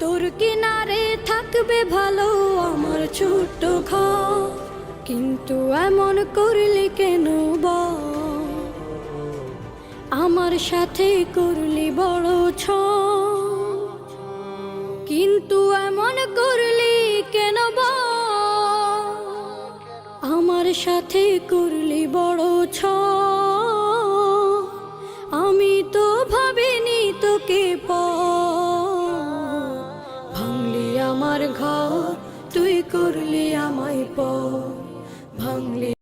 তোর কিনারে থাকবে ভালো আমার ছোট্ট ঘর। কিন্তু এমন করলি কেন আমার সাথে করলি বড় ছ কিন্তু এমন করলি কেন আমার সাথে করলি বড় ছ আমি তো ভাবিনি তোকে পা আমার ঘর তুই করলি আমায় প ভাঙলি